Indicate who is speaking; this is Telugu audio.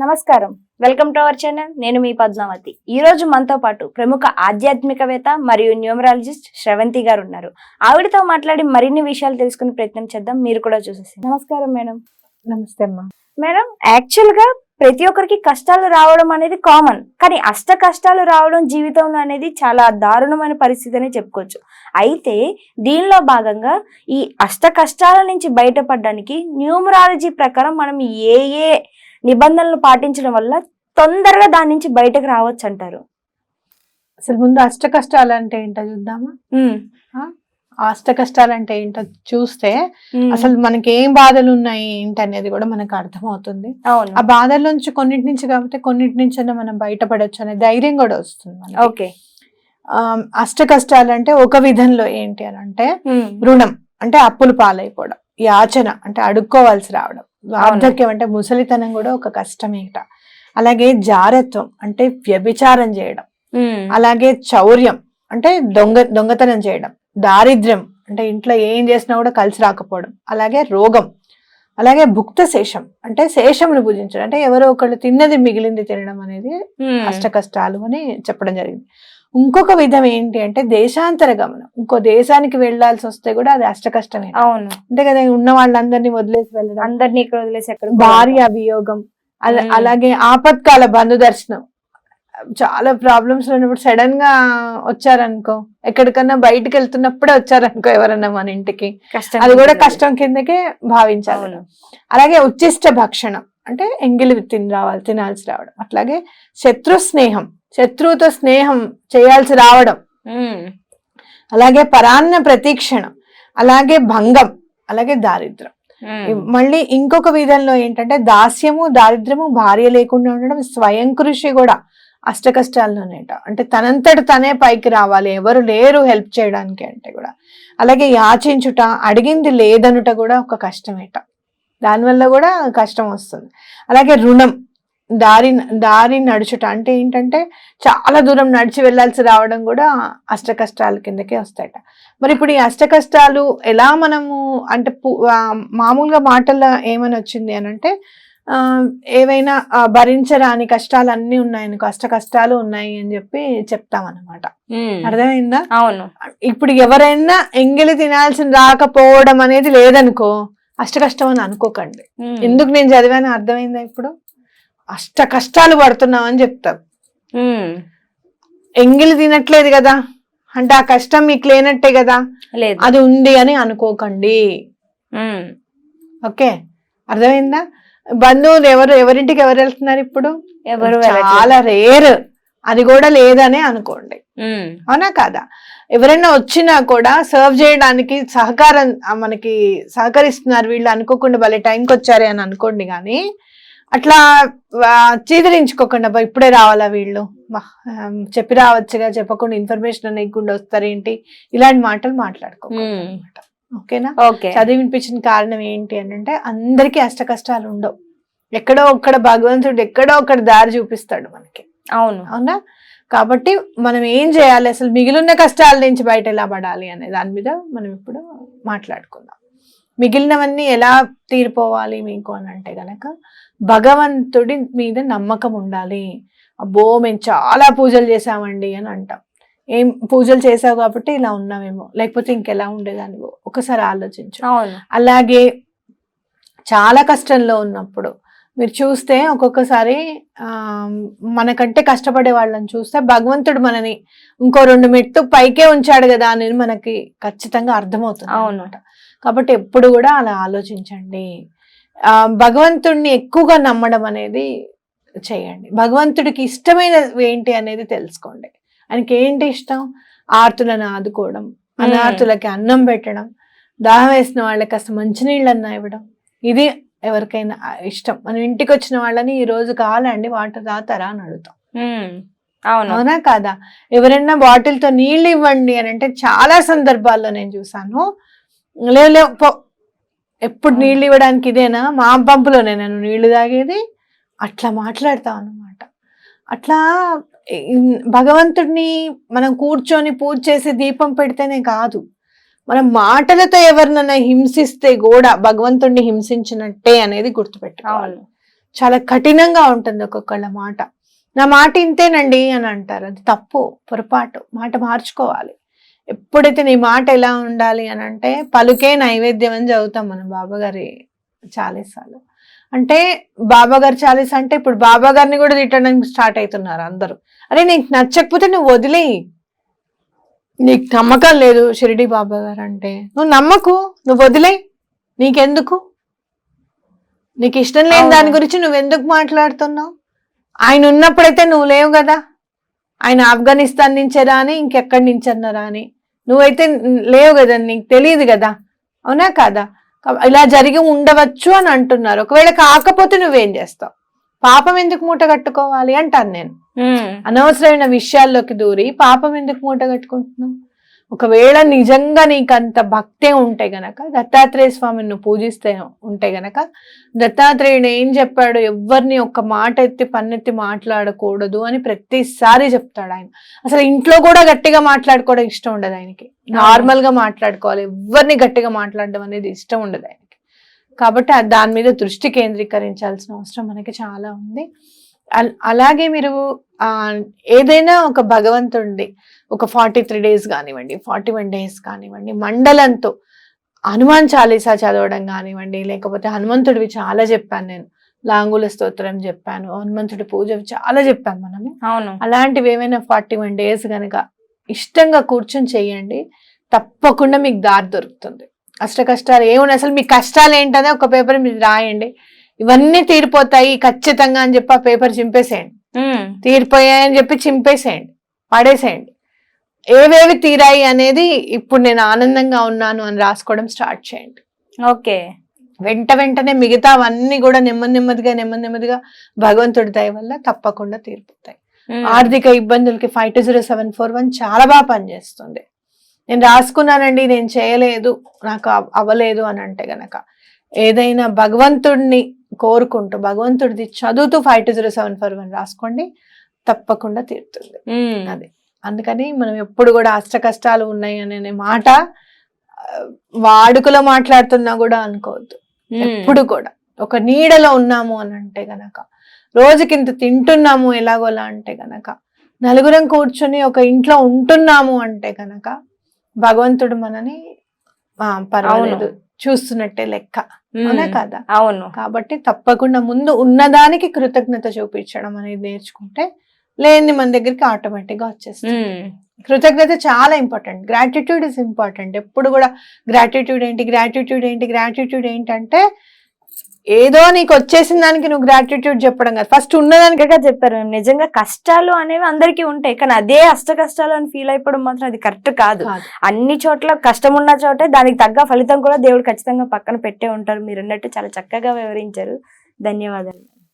Speaker 1: నమస్కారం. వెల్కమ్ టు అవర్ ఛానల్ నేను మీ పద్మావతి. ఈ రోజు మనతో పాటు ప్రముఖ ఆధ్యాత్మికవేత్త మరియు న్యూమరాలజిస్ట్ శ్రవంతి గారు ఉన్నారు. ఆవిడతో మాట్లాడి మరిన్ని విషయాలు తెలుసుకునే ప్రయత్నం చేద్దాం. మీరు కూడా చూసేసి నమస్కారం మేడం.
Speaker 2: నమస్తే అమ్మా.
Speaker 1: మేడం యాక్చువల్గా ప్రతి ఒక్కరికి కష్టాలు రావడం అనేది కామన్ కానీ అష్ట కష్టాలు రావడం జీవితంలో అనేది చాలా దారుణమైన పరిస్థితి అని చెప్పుకోవచ్చు. అయితే దీనిలో భాగంగా ఈ అష్ట కష్టాల నుంచి బయటపడడానికి న్యూమరాలజీ ప్రకారం మనం ఏ ఏ నిబంధనలు పాటించడం వల్ల తొందరగా దాని నుంచి బయటకు రావచ్చు అంటారు
Speaker 2: అసలు ముందు అష్ట కష్టాలు అంటే ఏంటో చూద్దామా? అష్ట కష్టాలు అంటే ఏంటో చూస్తే అసలు మనకి ఏం బాధలు ఉన్నాయి ఏంటి అనేది కూడా మనకు అర్థమవుతుంది. ఆ బాధల నుంచి కొన్నిటి నుంచి కాకపోతే కొన్నిటి నుంచి మనం బయటపడొచ్చు అనే ధైర్యం కూడా వస్తుంది.
Speaker 1: ఓకే.
Speaker 2: అష్ట కష్టాలు అంటే ఒక విధంలో ఏంటి అని అంటే రుణం అంటే అప్పులు పాలైపోవడం యాచన అంటే అడుక్కోవాల్సి రావడం. వార్ధక్యం అంటే ముసలితనం కూడా ఒక కష్టమేట. అలాగే జారత్వం అంటే వ్యభిచారం చేయడం. అలాగే చౌర్యం అంటే దొంగ దొంగతనం చేయడం. దారిద్ర్యం అంటే ఇంట్లో ఏం చేసినా కూడా కలిసి రాకపోవడం. అలాగే రోగం. అలాగే భుక్త శేషం అంటే శేషమును పూజించడం. అంటే ఎవరో ఒకళ్ళు తిన్నది మిగిలింది తినడం అనేది అష్ట కష్టాలు అని చెప్పడం జరిగింది. ఇంకొక విధం ఏంటి అంటే దేశాంతర గమనం. ఇంకో దేశానికి వెళ్ళాల్సి వస్తే కూడా అది అష్ట కష్టమే
Speaker 1: అవును.
Speaker 2: అంతే కదా ఉన్న వాళ్ళందరినీ వదిలేసి వెళ్ళడం.
Speaker 1: అందరినీ ఇక్కడ వదిలేసి ఎక్కడ
Speaker 2: భార్య అభియోగం. అలాగే ఆపత్కాల బంధు దర్శనం. చాలా ప్రాబ్లమ్స్ ఉన్నప్పుడు సడన్గా వచ్చారనుకో ఎక్కడికన్నా బయటికి వెళ్తున్నప్పుడే వచ్చారనుకో ఎవరన్నా మన ఇంటికి. అది కూడా. కష్టం కిందకే భావించాలి. అలాగే ఉచ్చిష్ట భక్షణం. అంటే ఎంగిలి తిని రావాలి తినాల్సి రావడం. అట్లాగే శత్రు స్నేహం శత్రువుతో స్నేహం చేయాల్సి రావడం. అలాగే పరాన్న ప్రతీక్షణం అలాగే భంగం అలాగే దారిద్రం. మళ్ళీ ఇంకొక విధంలో ఏంటంటే దాస్యము దారిద్ర్యము భార్య లేకుండా ఉండడం స్వయం కృషి కూడా అష్ట కష్టాల్లోనేట అంటే తనంతట తనే పైకి రావాలి ఎవరు లేరు హెల్ప్ చేయడానికి అంటే కూడా. అలాగే యాచించుట అడిగింది లేదనుట కూడా ఒక కష్టమేట. దానివల్ల కూడా కష్టం వస్తుంది. అలాగే రుణం దారి దారి నడుచుట అంటే ఏంటంటే చాలా దూరం నడిచి వెళ్ళాల్సి రావడం కూడా అష్ట కష్టాల కిందకే వస్తాయట. మరి ఇప్పుడు ఈ అష్ట కష్టాలు ఎలా మనము అంటే మామూలుగా మాటల్లో ఏమని వచ్చింది అని అంటే ఆ, ఏవైనా భరించరాని కష్టాలు అన్నీ ఉన్నాయనుకో అష్ట కష్టాలు ఉన్నాయి అని చెప్పి చెప్తామన్నమాట. అర్థమైందా?
Speaker 1: అవును.
Speaker 2: ఇప్పుడు ఎవరైనా ఎంగిలి తినాల్సిన రాకపోవడం అనేది లేదనుకో అష్ట కష్టం అని అనుకోకండి. ఎందుకు నేను చదివాను అర్థమైందా ఇప్పుడు? అష్ట కష్టాలు పడుతున్నాం అని చెప్తారు. ఎంగిలి తినట్లేదు కదా. అంటే ఆ కష్టం మీకు లేనట్టే కదా. అది ఉంది అని అనుకోకండి. ఓకే? అర్థమైందా? బంధువులు ఎవరు ఎవరింటికి ఎవరు వెళ్తున్నారు ఇప్పుడు?
Speaker 1: ఎవరు
Speaker 2: చాలా రేర్. అది కూడా లేదనే అనుకోండి. అవునా కాదా? ఎవరైనా వచ్చినా కూడా సర్వ్ చేయడానికి సహకారం మనకి సహకరిస్తున్నారు. వీళ్ళు అనుకోకుండా భలే టైంకి వచ్చారే అని అనుకోండి కానీ అట్లా చీదరించుకోకుండా "అబ్బా, ఇప్పుడే రావాలా వీళ్ళు? చెప్పి రావచ్చుగా చెప్పకుండా ఇన్ఫర్మేషన్ అనేయకుండా వస్తారేంటి? ఇలాంటి మాటలు. అన్నమాట. ఓకేనా?
Speaker 1: ఓకే.
Speaker 2: చదివినిపించిన కారణం ఏంటి అని అంటే అందరికీ అష్ట కష్టాలు ఉండవు. ఎక్కడో ఒక్కడ భగవంతుడు ఎక్కడో ఒక్కడ దారి చూపిస్తాడు మనకి.
Speaker 1: అవును.
Speaker 2: అవునా? కాబట్టి మనం ఏం చేయాలి? అసలు మిగిలిన కష్టాల నుంచి బయట ఎలా పడాలి అనే దాని మీద మనం ఇప్పుడు మాట్లాడుకుందాం. మిగిలినవన్నీ ఎలా తీరిపోవాలి మీకు అని అంటే గనక భగవంతుడి మీద నమ్మకం ఉండాలి. అబ్బో మేము చాలా పూజలు చేసామండి అని అంటాం. ఏం పూజలు చేసావు కాబట్టి ఇలా ఉన్నామేమో లేకపోతే ఇంకెలా ఉండేదానివో ఒకసారి ఆలోచించు. అలాగే చాలా కష్టంలో ఉన్నప్పుడు మీరు చూస్తే ఒక్కొక్కసారి ఆ, మనకంటే కష్టపడే వాళ్ళని చూస్తే భగవంతుడు మనని ఇంకో రెండు మెట్టు పైకే ఉంచాడు కదా అని మనకి ఖచ్చితంగా అర్థమవుతుంది
Speaker 1: అవును.
Speaker 2: అన్నమాట. కాబట్టి ఎప్పుడు కూడా అలా ఆలోచించండి. ఆ, భగవంతుడిని ఎక్కువగా నమ్మడం అనేది చేయండి. భగవంతుడికి ఇష్టమైన ఏంటి అనేది తెలుసుకోండి. ఆయనకి ఏంటి ఇష్టం? ఆర్తులను ఆదుకోవడం అనాథులకి అన్నం పెట్టడం దాహం వేసిన వాళ్ళకి కాస్త మంచినీళ్ళన్నా ఇవ్వడం. ఇది ఎవరికైనా ఇష్టం. మనం ఇంటికి వచ్చిన వాళ్ళని ఈ రోజు కావాలండి వాటర్ తాతారా అని అడుగుతాం.
Speaker 1: అవును.
Speaker 2: అవునా కాదా? ఎవరైనా బాటిల్తో నీళ్ళు ఇవ్వండి అని అంటే చాలా సందర్భాల్లో నేను చూసాను. లేవు లేవు పో. ఎప్పుడు. నీళ్ళు ఇవ్వడానికి ఇదేనా? మా పంపులోనే నేను నీళ్ళు తాగేది. అట్లా మాట్లాడతాం అన్నమాట. అట్లా భగవంతుడిని మనం కూర్చొని పూజ చేసి దీపం పెడితేనే కాదు. మనం మాటలతో ఎవరినైనా హింసిస్తే కూడా భగవంతుడిని హింసించినట్టే అనేది గుర్తుపెట్టుకోవాలి. చాలా కఠినంగా ఉంటుంది ఒక్కొక్కళ్ళ మాట. నా మాట ఇంతేనండి అని అంటారు. అది తప్పు పొరపాటు. మాట మార్చుకోవాలి. ఎప్పుడైతే నీ మాట ఎలా ఉండాలి అని అంటే పలుకే నైవేద్యం అని చదువుతాం మనం బాబాగారి చాలీసాలు. అంటే బాబాగారి చాలీస అంటే ఇప్పుడు బాబా గారిని కూడా తిట్టడానికి స్టార్ట్ అవుతున్నారు అందరూ. అరే నీకు నచ్చకపోతే నువ్వు వదిలేయి. నీకు నమ్మకం లేదు షిరిడి బాబా గారు అంటే. నువ్వు నమ్మకు నువ్వు వదిలేయి. నీకెందుకు? నీకు ఇష్టం లేని. దాని గురించి నువ్వు ఎందుకు మాట్లాడుతున్నావు? ఆయన ఉన్నప్పుడైతే నువ్వు లేవు కదా. ఆయన ఆఫ్ఘనిస్తాన్ నుంచే రాని ఇంకెక్కడి నుంచి అన్నా రాని. నువ్వైతే లేవు కదా నీకు తెలియదు కదా. అవునా కాదా? ఇలా జరిగి ఉండవచ్చు అని అంటున్నారు. ఒకవేళ కాకపోతే నువ్వేం చేస్తావు? పాపం ఎందుకు మూట కట్టుకోవాలి అంటాను నేను. అనవసరమైన విషయాల్లోకి దూరి పాపం ఎందుకు మూట కట్టుకుంటున్నావు? ఒకవేళ నిజంగా నీకు అంత భక్తే ఉంటే గనక దత్తాత్రేయ స్వామిని నువ్వు పూజిస్తే ఉంటే గనక దత్తాత్రేయుడు ఏం చెప్పాడు ఎవరిని ఒక్క మాట ఎత్తి పన్నెత్తి మాట్లాడకూడదు అని ప్రతిసారి చెప్తాడు ఆయన. అసలు ఇంట్లో కూడా గట్టిగా మాట్లాడుకోవడం ఇష్టం ఉండదు ఆయనకి. నార్మల్గా మాట్లాడుకోవాలి. ఎవరిని గట్టిగా మాట్లాడడం అనేది ఇష్టం ఉండదు ఆయనకి. కాబట్టి దాని మీద దృష్టి కేంద్రీకరించాల్సిన అవసరం మనకి చాలా ఉంది. అల్- అలాగే మీరు ఏదైనా ఒక భగవంతుడి ఒక ఫార్టీ త్రీ డేస్ కానివ్వండి ఫార్టీ వన్ డేస్ కానివ్వండి మండలంతో హనుమాన్ చాలీసా చదవడం కానివ్వండి లేకపోతే హనుమంతుడివి చాలా చెప్పాను నేను లాంగుల స్తోత్రం చెప్పాను హనుమంతుడి పూజ చాలా చెప్పాను మనము.
Speaker 1: అవును.
Speaker 2: అలాంటివి ఏమైనా ఫార్టీ వన్ డేస్ కనుక ఇష్టంగా కూర్చొని చేయండి తప్పకుండా మీకు దారి దొరుకుతుంది. అష్ట కష్టాలు ఏమున్నాయి? అసలు మీ కష్టాలు ఏంటనే ఒక పేపర్ మీరు రాయండి. ఇవన్నీ తీరిపోతాయి ఖచ్చితంగా అని చెప్పి ఆ పేపర్ చింపేసేయండి. తీరిపోయాయని చెప్పి చింపేసేయండి. పడేసేయండి. ఏవేవి తీరాయి అనేది ఇప్పుడు నేను ఆనందంగా ఉన్నాను అని రాసుకోవడం స్టార్ట్ చేయండి.
Speaker 1: ఓకే.
Speaker 2: వెంట వెంటనే మిగతావన్నీ కూడా నెమ్మది నెమ్మదిగా నెమ్మది నెమ్మదిగా భగవంతుడి దయ వల్ల తప్పకుండా తీరిపోతాయి. ఆర్థిక ఇబ్బందులకి five two zero seven four one చాలా బాగా పనిచేస్తుంది. నేను రాసుకున్నానండి నేను చేయలేదు నాకు అవ్- అవ్వలేదు అని అంటే గనక. ఏదైనా భగవంతుడిని కోరుకుంటూ భగవంతుడిది చదువుతూ five two zero seven four one రాసుకోండి తప్పకుండా తీరుతుంది. అది. అందుకని మనం ఎప్పుడు కూడా అష్ట కష్టాలు ఉన్నాయి అనే మాట వాడుకలో మాట్లాడుతున్నా కూడా అనుకోవద్దు. ఎప్పుడు కూడా. ఒక నీడలో ఉన్నాము అని అంటే గనక రోజుకింత తింటున్నాము ఎలాగోలా అంటే గనక నలుగురం కూర్చొని ఒక ఇంట్లో ఉంటున్నాము అంటే గనక భగవంతుడు మనని పర్వాలేదు. చూస్తున్నట్టే లెక్క. అవునా కదా?
Speaker 1: అవును.
Speaker 2: కాబట్టి తప్పకుండా ముందు ఉన్నదానికి కృతజ్ఞత చూపించడం అనేది నేర్చుకుంటే లేని మన దగ్గరికి ఆటోమేటిక్గా వచ్చేస్తుంది కృతజ్ఞత చాలా ఇంపార్టెంట్. Gratitude is important. ఎప్పుడు కూడా గ్రాటిట్యూడ్ ఏంటి గ్రాటిట్యూడ్ ఏంటి గ్రాటిట్యూడ్ ఏంటంటే ఏదో నీకు వచ్చేసిన దానికి నువ్వు గ్రాటిట్యూడ్ చెప్పడం కాదు. ఫస్ట్ ఉన్నదానికి
Speaker 1: చెప్పారు. మ్యామ్ నిజంగా కష్టాలు అనేవి అందరికీ ఉంటాయి. కానీ అదే అష్ట కష్టాలు అని ఫీల్ అయిపోవడం మాత్రం అది కరెక్ట్ కాదు.
Speaker 2: కాదు.
Speaker 1: అన్ని చోట్ల కష్టం ఉన్న చోటే దానికి తగ్గ ఫలితం కూడా దేవుడు ఖచ్చితంగా పక్కన పెట్టే ఉంటారు. మీరు అన్నట్టు చాలా చక్కగా వివరించారు. ధన్యవాదాలు.